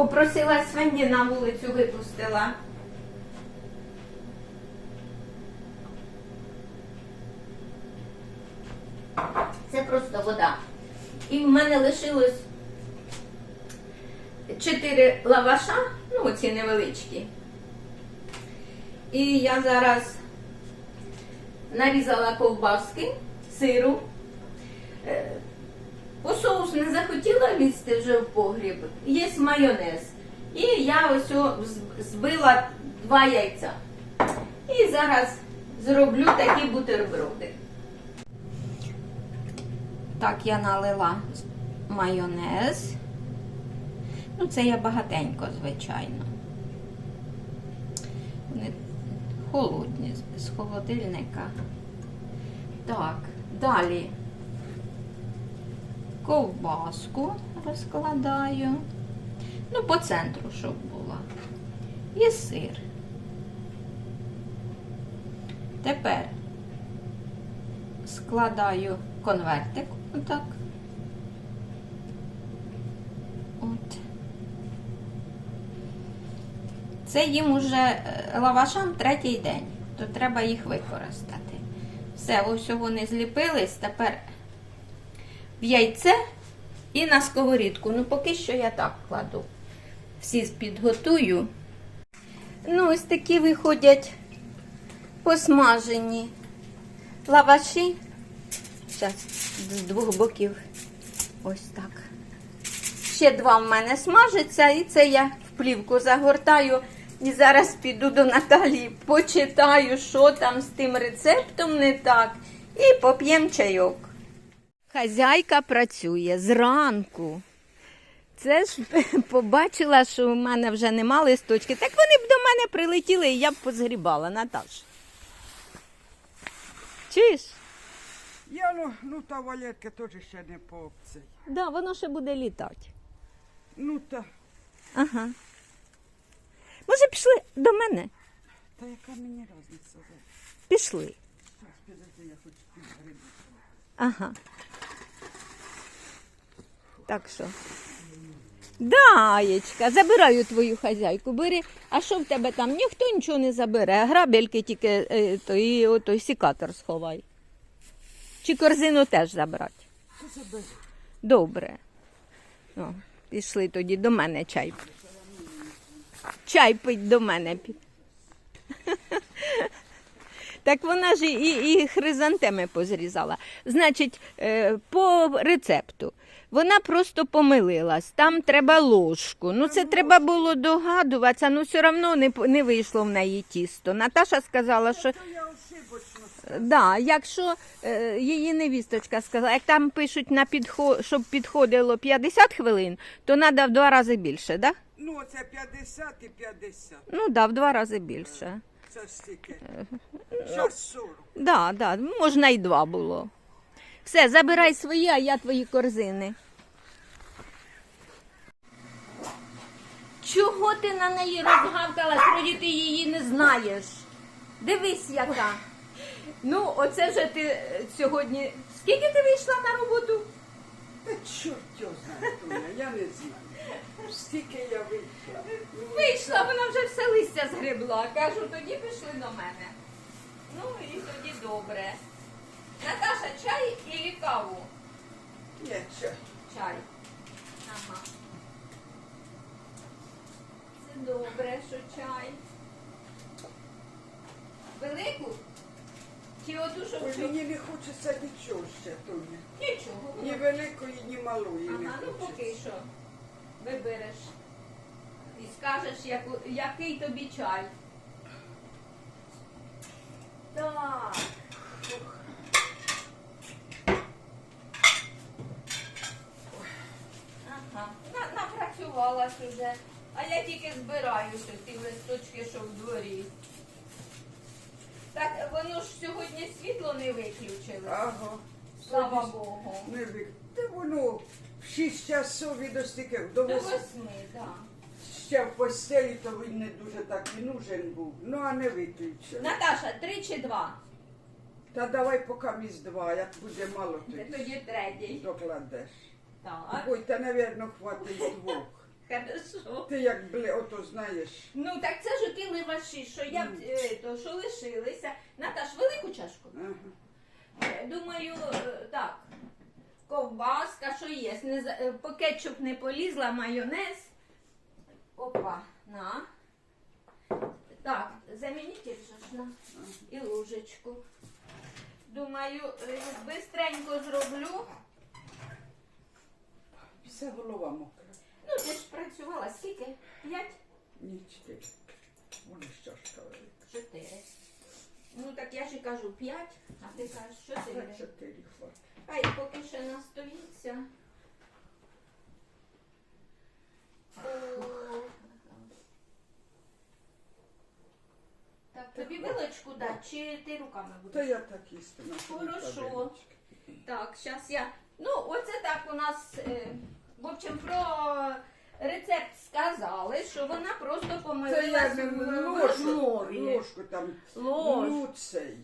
Попросила свині на вулицю випустила. Це просто вода. І в мене лишилось чотири лаваша, ну ці невеличкі. І я зараз нарізала ковбаски, сиру. По соус не захотіла лізти вже в погріб. Є майонез. І я ось збила два яйця. І зараз зроблю такі бутерброди. Так, я налила майонез. Ну, це я багатенько, звичайно. Вони холодні з холодильника. Так, далі ковбаску розкладаю. Ну, по центру, щоб була. І сир. Тепер складаю конвертик отак. От. Це їм уже е, лавашам третій день, то треба їх використати. Все, ось вони зліпились, тепер в яйце і на сковорідку. Ну, поки що я так кладу. Всі підготую. Ну, ось такі виходять посмажені лаваші. Зараз з двох боків. Ось так. Ще два в мене смажаться, і це я в плівку загортаю. І зараз піду до Наталії, почитаю, що там з тим рецептом не так, і поп'ємо чайок. Хазяйка працює зранку. Це ж побачила, що в мене вже нема листочки. Так вони б до мене прилетіли і я б позгрібала, Наташ. Чуєш? Я ну, ну та валерка теж ще не по цей. Да, воно ще буде літати. Ну та, Ага. Може, пішли до мене? та яка мені різниця? Пішли. Підожди, я хочу підгрібати. Ага. Так що. Да, Аєчка, забираю твою хазяйку, бери. А що в тебе там? Ніхто нічого не забере. а Грабельки тільки е, то, і отой сікатор сховай. Чи корзину теж забрати? Добре. О, пішли тоді до мене чай. Чай пить до мене. Так вона ж і, і хризантеми позрізала. Значить, е, по рецепту. Вона просто помилилась. Там треба ложку. Ну, це треба було догадуватися, ну все одно не, не вийшло в неї тісто. Наташа сказала, що я ошибочно. Да, якщо е, її невісточка сказала, як там пишуть на підхо, щоб підходило 50 хвилин, то треба в два рази більше, да? Ну, це 50 і 50. Ну да, в два рази більше. Це стільки. Е, Зараз 40. Да, да, можна і два було. Все, забирай свої, а я твої корзини. Чого ти на неї розгавкалась, вроді ти її не знаєш? Дивись, яка. Ну, оце вже ти е, сьогодні. Скільки ти вийшла на роботу? Та чорт його знає, Тоня, я не знаю. Стільки я вийшла. Вийшла, вона вже все листя згребла. Кажу, тоді пішли до мене. Ну і тоді добре. Наташа, чай і каву? Ні, чорт. Чай. Ага. Це добре, що чай. Велику? Чи оту, що Ой, всю? Мені не хочеться нічого ще, Тоня. Нічого. Ні великої, ні малої не Ага, ну поки що. Вибереш. І скажеш, яку, який тобі чай. Так. Ага. На, напрацювалась уже. А я тільки збираюся ті листочки, що в дворі. Так воно ж сьогодні світло не виключили. Ага. Слава Богу. Не ви. Та воно в 6 часов і до стільки, до До восьми. восьми, так. Ще в постелі, то він не дуже так і нужен був. Ну, а не виключили. Наташа, три чи два? Та давай поки між два, як буде мало, тоді тоді третій. докладеш. Так. Ой, та, напевно, хватить двох. Ти як бли, ото знаєш. Ну так це ж ті леваші, що я б, е, то, що лишилися. Наташ, велику чашку? Ага. Е, Думаю, е, так. Ковбаска, що є. Не, за- е, по кетчуп не полізла, майонез. Опа, на. Так, замініть вже на і ложечку. Думаю, е, бистренько зроблю. Вся голова мокра. Ну, ти ж працювала скільки? П'ять? Ні, чотири. Вони ж чашка. Чотири. Ну так я ж і кажу п'ять, а ти кажеш чотири. Чотири хватить. Хай поки ще настоїться. О. Так, тобі вилочку дати, чи ти руками Та будеш? я так їсти на Хорошо. Так, зараз я. Ну, оце так у нас. Е, в общем, про рецепт сказали, що вона просто Це я в не в ложку, розмові. ложку там. Лож. Ну цей.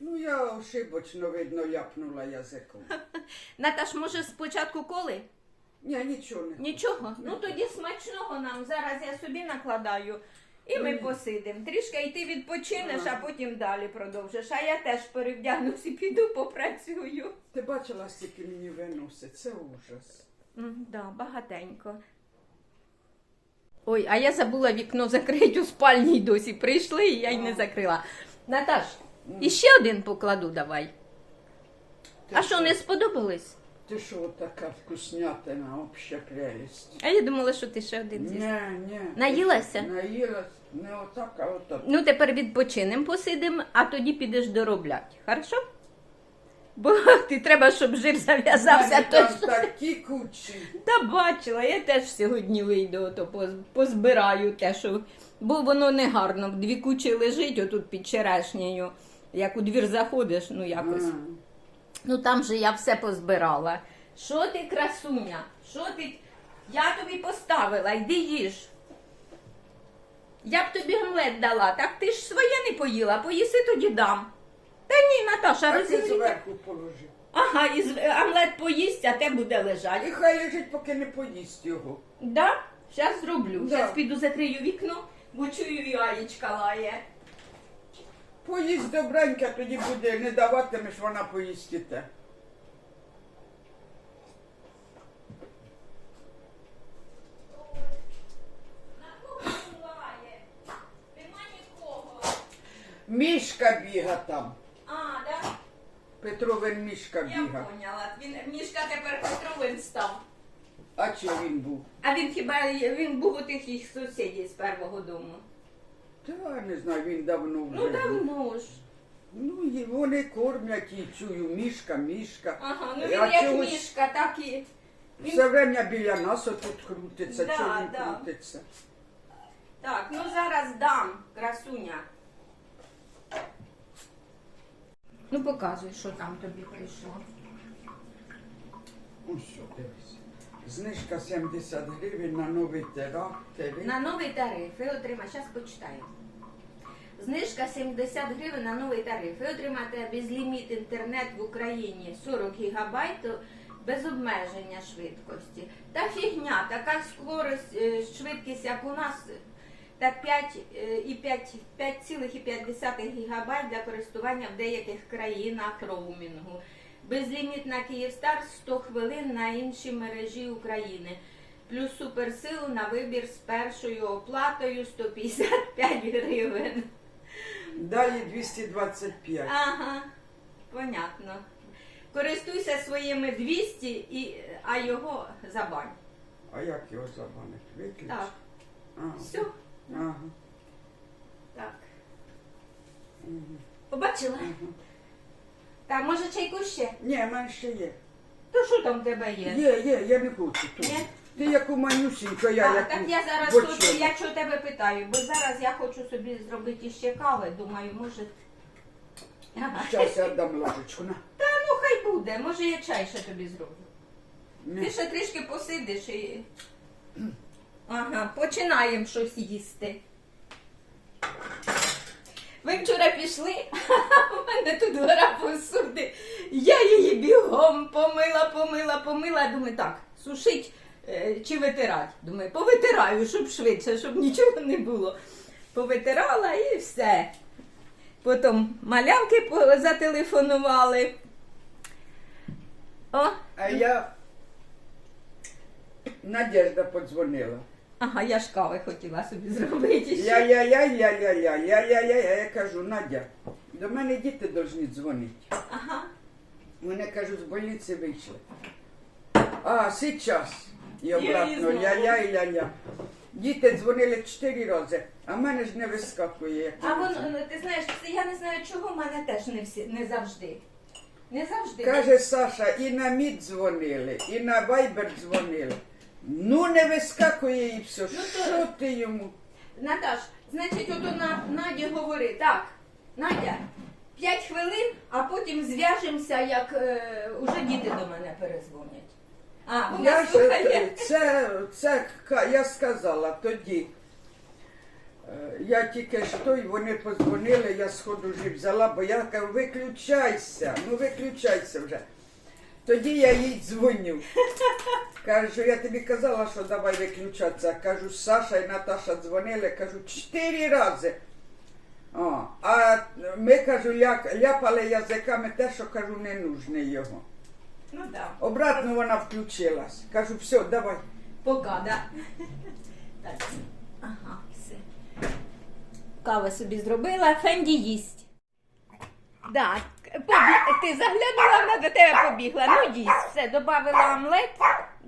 Ну я ошибочно, видно, ляпнула язиком. Наташ, може спочатку коли? Ні, нічого не. Нічого. Ну тоді смачного нам. Зараз я собі накладаю. І ми посидимо. Трішки і ти відпочинеш, а потім далі продовжиш. А я теж перевдягнусь і піду попрацюю. Ти бачила, скільки мені виносить? Це ужас. М, Да, багатенько. Ой, а я забула вікно закрити у спальні й досі. Прийшли, і я й не закрила. Наташ, іще один покладу давай. Ти А що, не сподобались? Ти що, така вкуснятина, обща прелість. А я думала, що ти ще один з'їсть. Ні, ні. Наїлася? Наїлась, не отак, а отак. Ну, тепер відпочинемо, посидимо, а тоді підеш доробляти. Хорошо? Бо ти треба, щоб жир зав'язався там такі кучі. Та бачила, я теж сьогодні вийду, то позбираю те, що. Бо воно не гарно. Дві кучі лежить отут під черешнею. Як у двір заходиш, ну якось. А. Ну там же я все позбирала. Що ти, красуня? Що ти? Я тобі поставила, йди їж. Я б тобі омлет дала, так ти ж своє не поїла, поїси тоді дам. Та ні, Наташа, А ти зверху положи. Ага, і з- омлет поїсть, а те буде лежати. І хай лежить, поки не поїсть його. Да? Зараз зроблю. Да. Зараз піду закрию вікно, бо чую яєчка лає. Поїсть добренько, тоді буде, не даватимеш, вона поїсть і те. На кого лає? Нема нікого. Мішка біга там. А? Петровин мішка Я поняла. Він мішка тепер Петровин став. А чи він був? А він хіба він був у тих їх сусідів з першого дому? Та не знаю, він давно вже. Ну був. давно ж. Ну, і вони кормять і чую, мішка, мішка. Ага, ну А він як чогось мішка, так і. Він... Все время біля нас отут крутиться, Да, чого він да. крутиться. Так, ну зараз дам, красуня. Ну показуй, що там тобі прийшло. Ось що, дивись. Знижка 70 гривень на новий ТВ. На новий тариф ви отримаєте, зараз почитаю. Знижка 70 гривень на новий тариф. Ви отримаєте безліміт інтернет в Україні 40 гігабайт без обмеження швидкості. Та фігня, така скорость, е, швидкість, як у нас, так 5 е, і 5 5,5 гігабайт для користування в деяких країнах роумінгу. Безліміт на Київстар 100 хвилин на інші мережі України. Плюс суперсил на вибір з першою оплатою 155 гривень. Далі 225. Ага, понятно. Користуйся своїми 200, і, а його забань. А як його забанить? Виключ? Так, Ага. все. Ага. Так. Мгм. Побачила? Мгм. Так, може чайку ще? Ні, в мене ще є. То що там в тебе є? Є, є, я не хочу тут. Ні? Ти яку манюсіньку, я а, так я зараз бочину. хочу, я чого тебе питаю, бо зараз я хочу собі зробити ще кави, думаю, може. Ага. Щас я дам ложечку. На. Та ну хай буде, може я чай ще тобі зроблю. Ти Ні. ще трішки посидиш і. Ага, починаємо щось їсти. Ви вчора пішли, а у мене тут гора посуди. Я її бігом помила, помила, помила. Думаю, так, сушить е, чи витирати. Думаю, повитираю, щоб швидше, щоб нічого не було. Повитирала і все. Потім малявки зателефонували. О, А я Надежда подзвонила. Ага, я ж кави хотіла собі зробити. ще. Я, я, я, я, я, я, я, я, я, я, я кажу, Надя, до мене діти повинні дзвонити. Ага. Вони кажуть, з больниці вийшли. А, сейчас. І обратно, і ля-ля. Діти дзвонили чотири рази, а в мене ж не вискакує. як А воно, ну, ти знаєш, це я не знаю, чого в мене теж не всі не завжди. Не завжди. Каже Саша, і на мід дзвонили, і на вайбер дзвонили. Ну не вискакує і все. Ну, то- Що ти йому? Наташ, значить, ото на Наді говори, так, Надя, 5 хвилин, а потім зв'яжемося, як е, уже діти до мене перезвонять. А, вона Я, ж, слухає. е, це, це ка- я сказала тоді. Е, Я тільки ж той, вони подзвонили, я сходу вже взяла, бо я кажу, виключайся, ну виключайся вже. Тоді я їй дзвоню. Кажу, я тобі казала, що давай виключатися. Кажу, Саша і Наташа дзвонили, кажу, чотири рази. О, а ми кажу, ля, ляпали язиками те, що кажу, не нужне його. Ну так, Обратно вона включилась. Кажу, все, давай. пока, да. Так, ага, все. Каву собі зробила, Фенді їсть. Да, побі... ти заглянула, вона до тебе побігла. Ну їсть, все, додавила омлет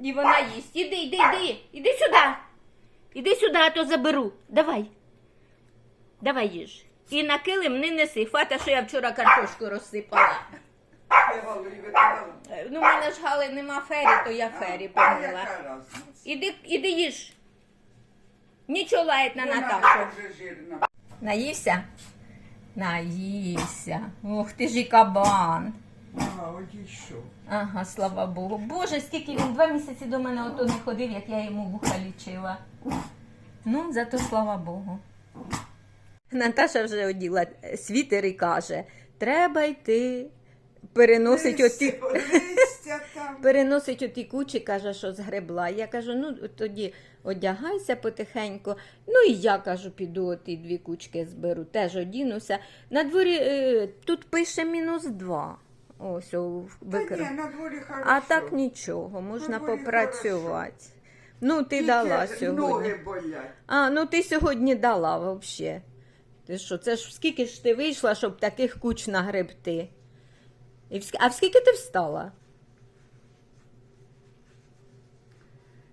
і вона їсть. Іди, іди, іди, іди сюди. Іди сюди, а то заберу. Давай. Давай їж. І на килим не неси. Фата, що я вчора картошку розсипала. Е, Ну, в мене ж гали нема фері, то я фері помила. Іди, іди їж. Нічого лаять на Наташу. Наївся? Наївся. Ох ти ж і кабан. А, одійшов. Ага, слава Богу. Боже, скільки він два місяці до мене ото не ходив, як я йому вуха лічила. Ну, зато слава Богу. Наташа вже оділа світер і каже, треба йти. Переносить оті, Листя там. переносить оті кучі, каже, що згребла. Я кажу, ну тоді одягайся потихеньку. Ну і я кажу, піду оті дві кучки зберу, теж одінуся. На дворі е, тут пише мінус два. Ось, о, Та ні, на дворі хорошо. А так нічого, можна дворі попрацювати. Ну, ти Тільки дала сьогодні. Ноги болять. А, ну ти сьогодні дала взагалі. Ти що, це ж скільки ж ти вийшла, щоб таких куч нагребти? І в... А в скільки ти встала?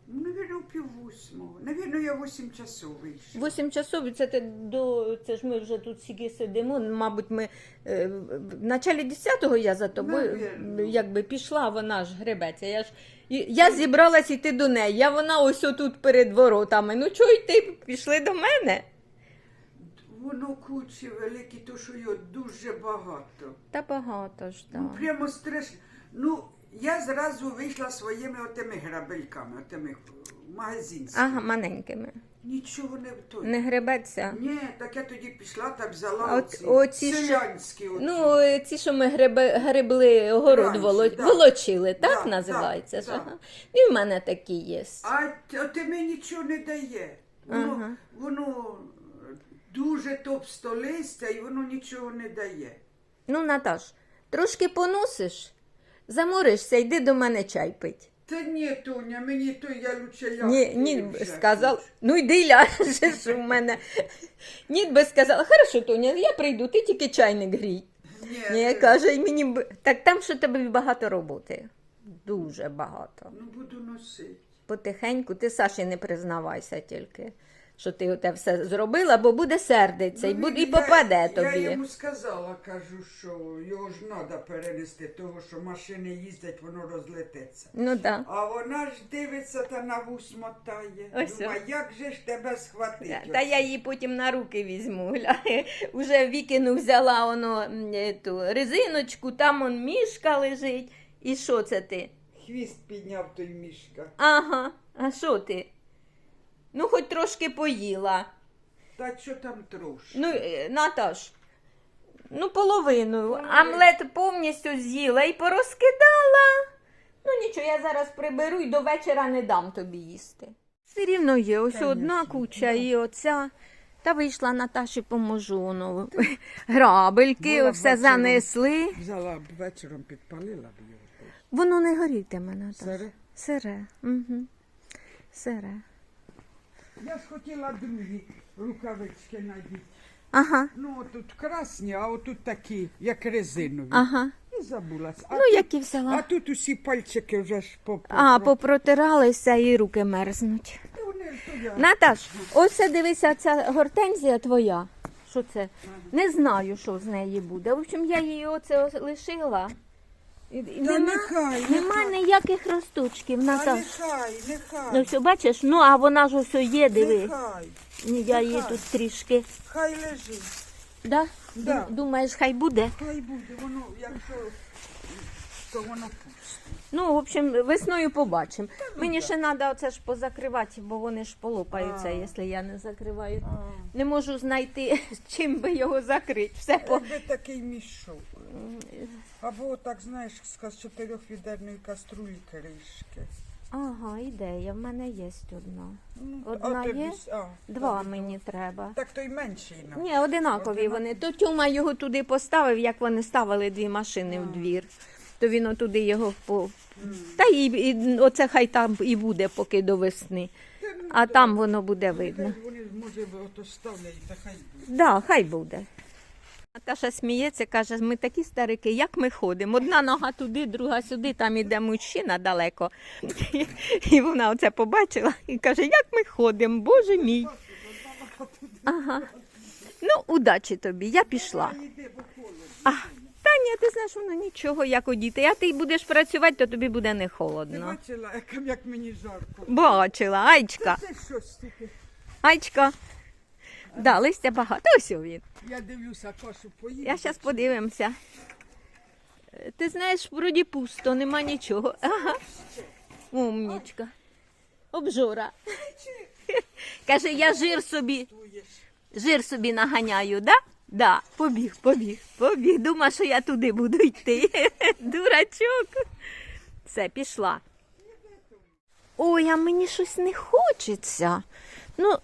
Ну, Навірно, в пів восьмого. Навірно, я вісім часов вийшла. Це до. Це ж ми вже тут стільки сидимо. Мабуть, ми е, в началі 10-го я за тобою Навірно. якби пішла, вона ж гребеться. Я ж і- я зібралась йти до неї. Я вона ось отут перед воротами. Ну чого йти? Пішли до мене? Воно кучі великі, то що його дуже багато. Та багато ж Ну, прямо страшно. Ну, я зразу вийшла своїми отими грабельками, отими магазинськими. Ага, маленькими. Нічого не той. Не гребеться. Ні, так я тоді пішла та взяла от- оці, оці що- селянські. оці. Ну, е, ці, що ми гребе, гребли огород Раніше, воло... да. волочили, так Да, називається так, ж? так. Ага. І в мене такі є. А т- ти мені нічого не дає. Воно, Ага. воно дуже товсто листя і воно нічого не дає. Ну, Наташ, трошки поносиш, заморишся, йди до мене чай пить. Та ні, Тоня, мені то я лучше ляг. Ні, ні, сказав, ну йди ляжеш у мене. Ні, би сказала, хорошо, Тоня, я прийду, ти тільки чайник грій. Ні, Ні, е, каже, і мені б- так там що тобі багато роботи. Дуже багато. Ну буду носити. Потихеньку, ти Саші не признавайся тільки, що ти оте все зробила, бо буде сердиться і, Ну, буде, і я- попаде Я тобі. йому сказала, кажу, що його ж треба перенести, того що машини їздять, воно розлетиться. Ну так. А вона ж дивиться та на вус мотає. Ось Думає, як же ж тебе схватити? Да. Та я її потім на руки візьму. Уже вікину взяла воно ту резиночку, там он мішка лежить. І що це ти? Хвіст підняв той мішка. Ага, а що ти? Ну, хоч трошки поїла. Та що там трошки? Ну, е, Наташ, ну половину. Омлет повністю з'їла і порозкидала. Ну нічого, я зараз приберу і до вечора не дам тобі їсти. Все рівно є, ось Конечно, одна куча і оця. Та вийшла Наташі поможу. Воно. Грабельки, Була все вечором. занесли. Взяла б вечором, підпалила б його. Воно не горітиме, Наташа. Сире? Сире. Угу. Сире. Я ж хотіла другі рукавички надіти. Ага, Ну, тут красні, а отут такі, як резинові. ага. І забулась. А, Ну, тут, які а взяла. тут усі пальчики вже ж по... А, по- попротиралися і руки мерзнуть. Та вони ж то я. Наташ, ось це дивися, ця гортензія твоя. Що це? Не знаю, що з неї буде. В общем, я її оце ось лишила. Та Нема, нехай, нема нехай. ніяких росточків, Та Наташ. нехай, нехай. Ну все, бачиш, ну а вона ж ось є, диви. Нехай, Ні, я її тут трішки. хай лежить. Да? Да. Дум- Думаєш, хай буде? Хай буде, воно, якщо, то воно пусте. Ну, в общем, весною побачимо. Мені ще треба оце ж позакривати, бо вони ж полопаються, А. якщо я не закриваю. А, Не можу знайти, чим би його закрити. Все по. якби такий мішок. Або так, знаєш, з чотирьохвідерної каструлі кришки. Ага, ідея. В мене є одна. Ну, Одна тобі є? с- а, Два тобі мені треба. Так то й менший нам. Ні, одинакові вони. То Тьома його туди поставив, як вони ставили дві машини в двір. То він отуди його по. Та і, і оце хай там і буде, поки до весни. А там воно буде видно. Вони, може, ото ставлять, та хай буде. Да, хай буде. Наташа сміється, каже, ми такі старики, як ми ходимо. Одна нога туди, друга сюди, там іде мужчина далеко. І вона оце побачила і каже, як ми ходимо, боже мій. Ага. Ну, удачі тобі, я пішла. А, ні, ти знаєш, воно нічого, як одіти. А ти будеш працювати, то тобі буде не Ти холодно. бачила, як, як мені жарко. Бачила, Айчка, Це щось таке. Айчка. Да, листя багато. Ось він. Я дивлюся, кашу поїду. Я зараз подивимося. Е, Ти знаєш, вроді пусто, нема нічого. Ага. Умнічка. Обжора. Каже, я жир собі, жир собі наганяю, да? Да, побіг, побіг, побіг. Дума, що я туди буду йти. Дурачок. Все, пішла. Ой, а мені щось не хочеться. Ну,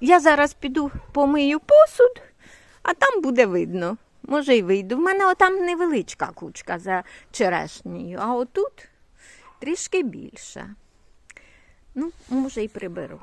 я зараз піду помию посуд, а там буде видно. Може, й вийду. В мене отам невеличка кучка за черешнею, а отут трішки більше. Ну, може, й приберу.